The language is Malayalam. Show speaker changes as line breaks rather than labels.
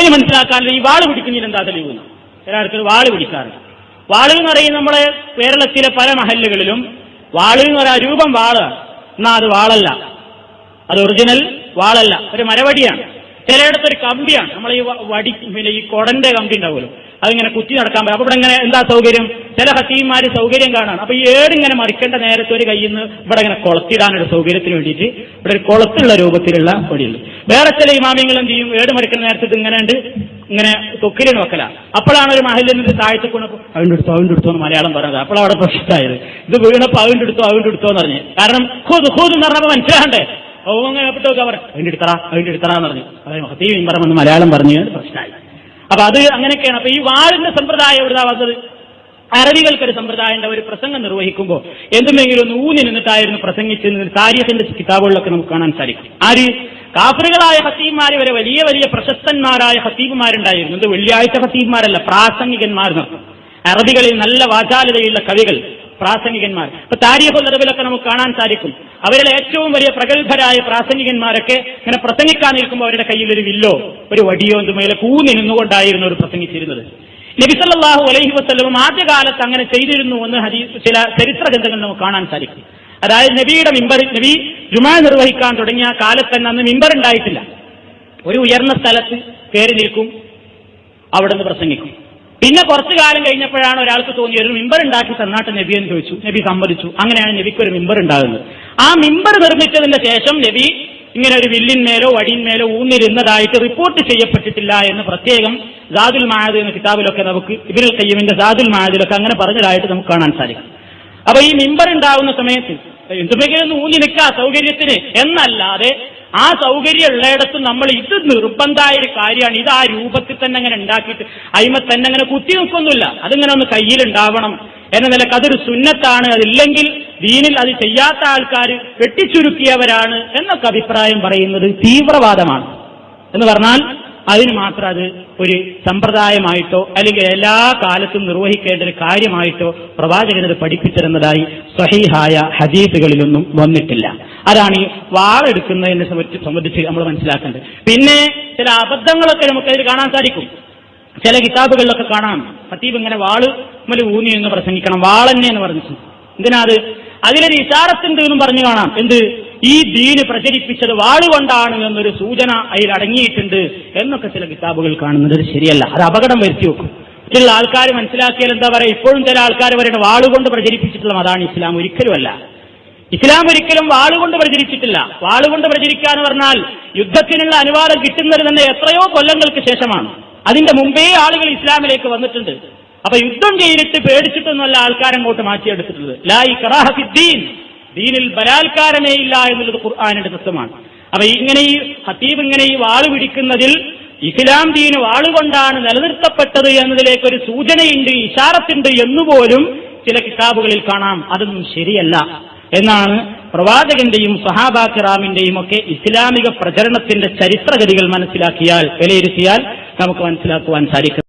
ഇനി മനസ്സിലാക്കാനുള്ള ഈ വാൾ പിടിക്കുന്നതിൽ എന്താ തെളിവ്? ഒരാൾക്ക് വാൾ പിടിക്കാറുണ്ട് വാൾ എന്ന് പറയുന്നത് നമ്മളെ കേരളത്തിലെ പല മഹല്ലുകളിലും വാൾ എന്ന് പറയാ രൂപം വാൾ എന്നാ അത് വാളല്ല. അത് ഒറിജിനൽ വാളല്ല. ഒരു മരവടിയാണ്. ചിലയിടത്ത് ഒരു കമ്പിയാണ്. നമ്മൾ ഈ വടി പിന്നെ ഈ കൊടന്റെ കമ്പി ഉണ്ടാവുമല്ലോ. അതിങ്ങനെ കുത്തി നടക്കാൻ പറ്റും. അപ്പൊ ഇവിടെ ഇങ്ങനെ എന്താ സൗകര്യം? ചില ഹസീന്മാര് സൗകര്യം കാണാണ്. അപ്പൊ ഈ ഏടിങ്ങനെ മറിക്കേണ്ട നേരത്തെ ഒരു കയ്യിൽ നിന്ന് ഇവിടെ ഇങ്ങനെ കൊളത്തിടാനൊരു സൗകര്യത്തിന് വേണ്ടിയിട്ട് ഇവിടെ ഒരു കൊളത്തുള്ള രൂപത്തിലുള്ള വടിയുണ്ട് വേറെ ചില ഇമാമിങ്ങൾ എന്ത് ചെയ്യും? ഏട് മരിക്കുന്ന നേരത്തെ ഇങ്ങനെ ഉണ്ട് ഇങ്ങനെ തൊക്കിലിന് വെക്കല. അപ്പോഴാണ് ഒരു മഹലിൽ നിന്ന് താഴത്തെ കൊണ്ടപ്പോൾ അവന്റെ എടുത്തോ അവന്റെ എടുത്തോ എന്ന് മലയാളം പറഞ്ഞത്. അപ്പോൾ അവിടെ പ്രശ്നമായത്. ഇത് വീണപ്പോൾ അവന്റെ എടുത്തോ അവന്റെ എടുത്തോ എന്ന് പറഞ്ഞു. കാരണം ഹൂദ് ഹൂദ് എന്ന് പറഞ്ഞപ്പോൾ മനസ്സിലാണ്ടേ ഓ അങ്ങനെ എപ്പോഴോ അവർ അതിന്റെ എടുത്തറ അതിന്റെ എടുത്തറ എന്ന് പറഞ്ഞു. അതായത് മഹത്തീ പറയുമെന്ന് മലയാളം പറഞ്ഞു പ്രശ്നമായി. അപ്പൊ അത് അങ്ങനെയൊക്കെയാണ്. അപ്പൊ ഈ വാളിന്റെ സമ്പ്രദായം എവിടുന്നാ വന്നത്? അറബികൾക്കൊരു സമ്പ്രദായം ഒരു പ്രസംഗം നിർവഹിക്കുമ്പോൾ എന്തെങ്കിലും ഒന്ന് ഊന്നി നിന്നിട്ടായിരുന്നു പ്രസംഗിച്ച് താരീഖിന്റെ കിതാബുകളിലൊക്കെ നമുക്ക് കാണാൻ സാധിക്കും. ആര്? കാഫറുകളായ ഹസീബ്മാര് വരെ വലിയ വലിയ പ്രശസ്തന്മാരായ ഹസീബ്മാരുണ്ടായിരുന്നു. ഇത് വെള്ളിയാഴ്ച ഹസീബ്മാരല്ല പ്രാസംഗികന്മാർ അറബികളിൽ നല്ല വാചാലതയുള്ള കവികൾ പ്രാസംഗികന്മാർ. ഇപ്പൊ താരിഫ് അറബിലൊക്കെ നമുക്ക് കാണാൻ സാധിക്കും. അവരിലെ ഏറ്റവും വലിയ പ്രഗത്ഭരായ പ്രാസംഗികന്മാരൊക്കെ ഇങ്ങനെ പ്രസംഗിക്കാൻ നിൽക്കുമ്പോൾ അവരുടെ കയ്യിൽ ഒരു വില്ലോ ഒരു വടിയോ എന്തുമേലെ കൂന്നി നിന്നുകൊണ്ടായിരുന്നു അവർ പ്രസംഗിച്ചിരുന്നത്. നബിസല്ലാഹു അലൈഹി വസല്ലം ആദ്യകാലത്ത് അങ്ങനെ ചെയ്തിരുന്നു എന്ന് ഹദീസ് ചില ചരിത്ര ഗ്രന്ഥങ്ങൾ നമുക്ക് കാണാൻ സാധിക്കും. അതായത് നബിയുടെ മിമ്പർ നബി ജുമാ നിർവഹിക്കാൻ തുടങ്ങിയ കാലത്ത് തന്നെ അന്ന് മിമ്പർ ഉണ്ടായിട്ടില്ല. ഒരു ഉയർന്ന സ്ഥലത്ത് കയറി നിൽക്കും അവിടെ നിന്ന് പ്രസംഗിക്കും. പിന്നെ കുറച്ചു കാലം കഴിഞ്ഞപ്പോഴാണ് ഒരാൾക്ക് തോന്നിയത് ഒരു മിമ്പർ ഉണ്ടാക്കി തന്നാട്ട് നബി എന്ന് ചോദിച്ചു. നബി സമ്മതിച്ചു. അങ്ങനെയാണ് നബിക്ക് ഒരു മിമ്പർ ഉണ്ടാകുന്നത്. ആ മിമ്പർ നിർമ്മിച്ചതിന്റെ ശേഷം നബി ഇങ്ങനെ ഒരു വില്ലിന്മേലോ വടിയിന്മേലോ ഊന്നിരുന്നതായിട്ട് റിപ്പോർട്ട് ചെയ്യപ്പെട്ടിട്ടില്ല എന്ന് പ്രത്യേകം ജാദുൽ മായത് എന്ന കിതാബിലൊക്കെ നമുക്ക് ഇബിനുൽ കയ്യമിന്റെ ജാദുൽ മായതിലൊക്കെ അങ്ങനെ പറഞ്ഞതായിട്ട് നമുക്ക് കാണാൻ സാധിക്കും. അപ്പൊ ഈ മിമ്പർ ഉണ്ടാവുന്ന സമയത്ത് എന്തുമെങ്കിലും ഊന്നിനിക്ക ആ സൗകര്യത്തിന്. എന്നല്ലാതെ ആ സൗകര്യം ഉള്ളയിടത്ത് നമ്മൾ ഇത് നിർബന്ധമായ ഒരു കാര്യമാണ്. ഇത് ആ രൂപത്തിൽ തന്നെ അങ്ങനെ ഉണ്ടാക്കിയിട്ട് അയിമ തന്നെ അങ്ങനെ കുത്തി നിൽക്കൊന്നുമില്ല. അതിങ്ങനെ ഒന്ന് കയ്യിലുണ്ടാവണം എന്ന നിലയ്ക്ക് അതൊരു സുന്നത്താണ്. അതില്ലെങ്കിൽ ദീനിൽ അത് ചെയ്യാത്ത ആൾക്കാർ വെട്ടിച്ചുരുക്കിയവരാണ് എന്നൊക്കെ അഭിപ്രായം പറയുന്നത് തീവ്രവാദമാണ്. എന്ന് പറഞ്ഞാൽ അതിന് മാത്രം അത് ഒരു സമ്പ്രദായമായിട്ടോ അല്ലെങ്കിൽ എല്ലാ കാലത്തും നിർവഹിക്കേണ്ട ഒരു കാര്യമായിട്ടോ പ്രവാചകനത് പഠിപ്പിച്ചിരുന്നതായി സ്വഹീഹായ ഹദീസുകളിലൊന്നും വന്നിട്ടില്ല. അതാണ് ഈ വാളെടുക്കുന്നതിനെ സംബന്ധിച്ച് നമ്മൾ മനസ്സിലാക്കേണ്ടത്. പിന്നെ ചില അബദ്ധങ്ങളൊക്കെ നമുക്കതിൽ കാണാൻ സാധിക്കും. ചില കിതാബുകളിലൊക്കെ കാണാം. ഹത്തീബ് ഇങ്ങനെ വാൾ മുതൽ ഊന്നി എന്ന് പ്രസംഗിക്കണം. വാളന്നെ എന്ന് പറഞ്ഞു എന്തിനാ അത്? അതിലൊരു ഇഷാറത്തുണ്ട് എന്നും പറഞ്ഞു കാണാം. എന്ത്? ഈ ദീന് പ്രചരിപ്പിച്ചത് വാളുകൊണ്ടാണ് എന്നൊരു സൂചന അതിൽ അടങ്ങിയിട്ടുണ്ട് എന്നൊക്കെ ചില കിതാബുകൾ കാണുന്നത് അത് ശരിയല്ല. അത് അപകടം വരുത്തി വെക്കും. ചില ആൾക്കാർ മനസ്സിലാക്കിയാൽ എന്താ പറയുക? ഇപ്പോഴും ചില ആൾക്കാർ പറയുന്നത് വാളുകൊണ്ട് പ്രചരിപ്പിച്ചിട്ടുള്ള മതാണ് ഇസ്ലാം. ഒരിക്കലുമല്ല. ഇസ്ലാം ഒരിക്കലും വാളുകൊണ്ട് പ്രചരിച്ചിട്ടില്ല. വാളുകൊണ്ട് പ്രചരിക്കുക എന്ന് പറഞ്ഞാൽ യുദ്ധത്തിനുള്ള അനുവാദം കിട്ടുന്നത് തന്നെ എത്രയോ കൊല്ലങ്ങൾക്ക് ശേഷമാണ്. അതിന്റെ മുമ്പേ ആളുകൾ ഇസ്ലാമിലേക്ക് വന്നിട്ടുണ്ട്. അപ്പൊ യുദ്ധം ചെയ്തിട്ട് പേടിച്ചിട്ടൊന്നുമല്ല ആൾക്കാരങ്ങോട്ട് മാറ്റിയെടുത്തിട്ടുള്ളത്. ലാ ഈ കറാഹഫിദ്ദീൻ ദീനിൽ ബലാത്കാരമേ ഇല്ല എന്നുള്ളത് ഖുർആാനിന്റെ തത്വമാണ്. അപ്പൊ ഇങ്ങനെ ഈ ഹത്തീബ് ഇങ്ങനെ ഈ വാൾ പിടിക്കുന്നതിൽ ഇസ്ലാം ദീന് വാളുകൊണ്ടാണ് നിലനിർത്തപ്പെട്ടത് എന്നതിലേക്ക് ഒരു സൂചനയുണ്ട് ഇഷാറത്തുണ്ട് എന്നുപോലും ചില കിതാബുകളിൽ കാണാം. അതൊന്നും ശരിയല്ല എന്നാണ് പ്രവാചകന്റെയും സഹാബാക്കിറാമിന്റെയും ഒക്കെ ഇസ്ലാമിക പ്രചരണത്തിന്റെ ചരിത്രഗതികൾ മനസ്സിലാക്കിയാൽ വിലയിരുത്തിയാൽ നമുക്ക് മനസ്സിലാക്കുവാൻ സാധിക്കും.